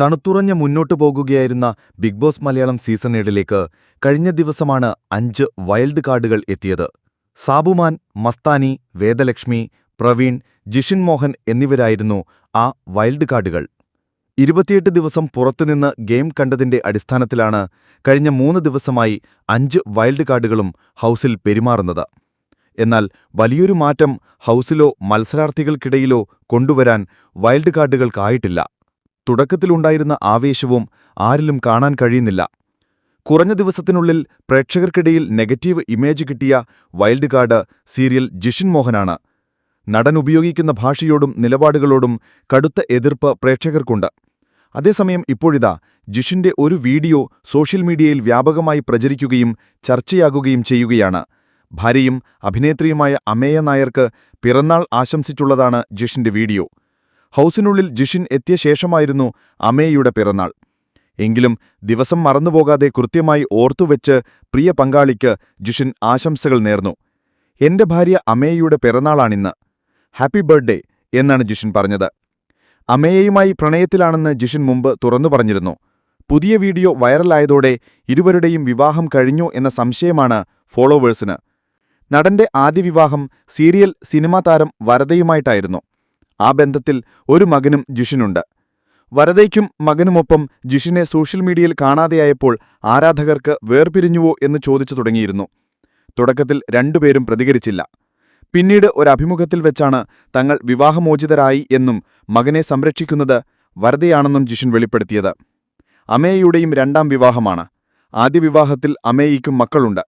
തണുത്തുറഞ്ഞ് മുന്നോട്ടു പോകുകയായിരുന്ന Bigg Boss Malayalam season ഏഴിലേക്ക് കഴിഞ്ഞ ദിവസമാണ് അഞ്ച് വൈൽഡ് കാർഡുകൾ എത്തിയത്. സാബുമാൻ മസ്താനി വേദലക്ഷ്മി പ്രവീൺ ജിഷിൻ മോഹൻ എന്നിവരായിരുന്നു ആ വൈൽഡ് കാർഡുകൾ. ഇരുപത്തിയെട്ട് ദിവസം പുറത്തുനിന്ന് ഗെയിം കണ്ടതിന്റെ അടിസ്ഥാനത്തിലാണ് കഴിഞ്ഞ മൂന്ന് ദിവസമായി അഞ്ച് വൈൽഡ് കാർഡുകളും ഹൗസിൽ പെരുമാറുന്നത്. എന്നാൽ വലിയൊരു മാറ്റം ഹൗസിലോ മത്സരാർത്ഥികൾക്കിടയിലോ കൊണ്ടുവരാൻ വൈൽഡ് കാർഡുകൾക്കായിട്ടില്ല. തുടക്കത്തിലുണ്ടായിരുന്ന ആവേശവും ആരിലും കാണാൻ കഴിയുന്നില്ല. കുറഞ്ഞ ദിവസത്തിനുള്ളിൽ പ്രേക്ഷകർക്കിടയിൽ നെഗറ്റീവ് ഇമേജ് കിട്ടിയ വൈൽഡ് കാർഡ് സീരിയൽ ജിഷിൻ മോഹനാണ്. നടൻ ഉപയോഗിക്കുന്ന ഭാഷയോടും നിലപാടുകളോടും കടുത്ത എതിർപ്പ് പ്രേക്ഷകർക്കുണ്ട്. അതേസമയം ഇപ്പോഴിതാ ജിഷിന്റെ ഒരു വീഡിയോ സോഷ്യൽ മീഡിയയിൽ വ്യാപകമായി പ്രചരിക്കുകയും ചർച്ചയാകുകയും ചെയ്യുകയാണ്. ഭാര്യയും അഭിനേത്രിയുമായ അമേയ നായർക്ക് പിറന്നാൾ ആശംസിച്ചുള്ളതാണ് ജിഷിന്റെ വീഡിയോ. ഹൗസിനുള്ളിൽ ജിഷിൻ എത്തിയ ശേഷമായിരുന്നു അമേയുടെ പിറന്നാൾ. എങ്കിലും ദിവസം മറന്നുപോകാതെ കൃത്യമായി ഓർത്തുവെച്ച് പ്രിയ പങ്കാളിക്ക് ജിഷിൻ ആശംസകൾ നേർന്നു. എന്റെ ഭാര്യ അമേയുടെ പിറന്നാളാണിന്ന്. ഹാപ്പി ബർത്ത്ഡേ എന്നാണ് ജിഷിൻ പറഞ്ഞത്. അമേയയുമായി പ്രണയത്തിലാണെന്ന് ജിഷിൻ മുമ്പ് തുറന്നു പറഞ്ഞിരുന്നു. പുതിയ വീഡിയോ വൈറലായതോടെ ഇരുവരുടെയും വിവാഹം കഴിഞ്ഞു എന്ന സംശയമാണ് ഫോളോവേഴ്സിന്. നടന്റെ ആദ്യ വിവാഹം സീരിയൽ സിനിമാ താരം വരദയുമായിട്ടായിരുന്നു ആ ബന്ധത്തിൽ ഒരു മകനും ജിഷിനുണ്ട്. വരദയ്ക്കും മകനുമൊപ്പം ജിഷിനെ സോഷ്യൽ മീഡിയയിൽ കാണാതെയായപ്പോൾ ആരാധകർക്ക് വേർപിരിഞ്ഞുവോ എന്ന് ചോദിച്ചു തുടങ്ങിയിരുന്നു. തുടക്കത്തിൽ രണ്ടുപേരും പ്രതികരിച്ചില്ല. പിന്നീട് ഒരഭിമുഖത്തിൽ വെച്ചാണ് തങ്ങൾ വിവാഹമോചിതരായി എന്നും മകനെ സംരക്ഷിക്കുന്നത് വരദയാണെന്നും ജിഷിൻ വെളിപ്പെടുത്തിയത്. അമേയുടെയും രണ്ടാം വിവാഹമാണ്. ആദ്യ വിവാഹത്തിൽ അമേയിക്കും മക്കളുണ്ട്.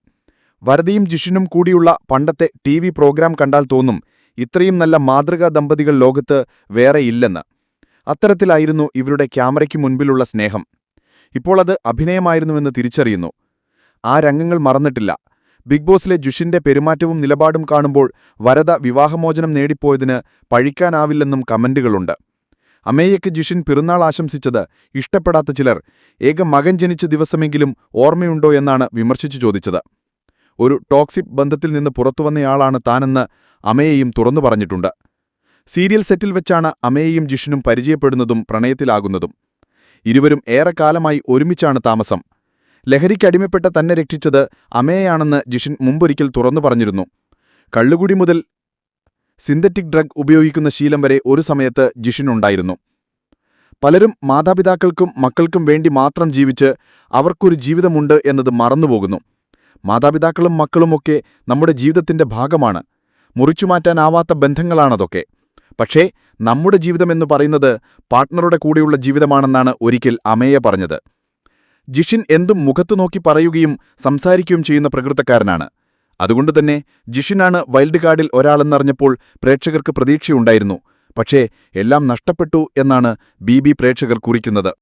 വരദയും ജിഷിനും കൂടിയുള്ള പണ്ടത്തെ ടി പ്രോഗ്രാം കണ്ടാൽ തോന്നും ഇത്രയും നല്ല മാതൃകാ ദമ്പതികൾ ലോകത്ത് വേറെയില്ലെന്ന് അത്തരത്തിലായിരുന്നു ഇവരുടെ ക്യാമറയ്ക്ക് മുൻപിലുള്ള സ്നേഹം. ഇപ്പോൾ അത് അഭിനയമായിരുന്നുവെന്ന് തിരിച്ചറിയുന്നു. ആ രംഗങ്ങൾ മറന്നിട്ടില്ല. ബിഗ് ബോസിലെ ജുഷിന്റെ പെരുമാറ്റവും നിലപാടും കാണുമ്പോൾ വരദ വിവാഹമോചനം നേടിപ്പോയതിന് പഴിക്കാനാവില്ലെന്നും കമന്റുകളുണ്ട്. അമേയയ്ക്ക് ജിഷിൻ പിറന്നാൾ ആശംസിച്ചത് ഇഷ്ടപ്പെടാത്ത ചിലർ ഏക മകൻ ജനിച്ച ദിവസമെങ്കിലും ഓർമ്മയുണ്ടോ എന്നാണ് വിമർശിച്ചു ചോദിച്ചത്. ഒരു ടോക്സിക് ബന്ധത്തിൽ നിന്ന് പുറത്തുവന്നയാളാണ് താനെന്ന് അമയെയും തുറന്നു പറഞ്ഞിട്ടുണ്ട്. സീരിയൽ സെറ്റിൽ വെച്ചാണ് അമയെയും ജിഷിനും പരിചയപ്പെടുന്നതും പ്രണയത്തിലാകുന്നതും. ഇരുവരും ഏറെക്കാലമായി ഒരുമിച്ചാണ് താമസം. ലഹരിക്കടിമപ്പെട്ട തന്നെ രക്ഷിച്ചത് അമയെയാണെന്ന് ജിഷിൻ മുമ്പൊരിക്കൽ തുറന്നു പറഞ്ഞിരുന്നു. കള്ളുകുടി മുതൽ സിന്തറ്റിക് ഡ്രഗ് ഉപയോഗിക്കുന്ന ശീലം വരെ ഒരു സമയത്ത് ജിഷിനുണ്ടായിരുന്നു. പലരും മാതാപിതാക്കൾക്കും മക്കൾക്കും വേണ്ടി മാത്രം ജീവിച്ച് അവർക്കൊരു ജീവിതമുണ്ട് എന്നത് മറന്നുപോകുന്നു. മാതാപിതാക്കളും മക്കളുമൊക്കെ നമ്മുടെ ജീവിതത്തിന്റെ ഭാഗമാണ്. മുറിച്ചുമാറ്റാനാവാത്ത ബന്ധങ്ങളാണതൊക്കെ. പക്ഷേ നമ്മുടെ ജീവിതമെന്ന് പറയുന്നത് പാർട്ട്ണറുടെ കൂടെയുള്ള ജീവിതമാണെന്നാണ് ഒരിക്കൽ അമേയ പറഞ്ഞത്. ജിഷിൻ എന്തും മുഖത്തു നോക്കി പറയുകയും സംസാരിക്കുകയും ചെയ്യുന്ന പ്രകൃതക്കാരനാണ്. അതുകൊണ്ടുതന്നെ ജിഷിനാണ് വൈൽഡ് കാർഡിൽ ഒരാളെന്നറിഞ്ഞപ്പോൾ പ്രേക്ഷകർക്ക് പ്രതീക്ഷയുണ്ടായിരുന്നു. പക്ഷേ എല്ലാം നഷ്ടപ്പെട്ടു എന്നാണ് ബി പ്രേക്ഷകർ കുറിക്കുന്നത്.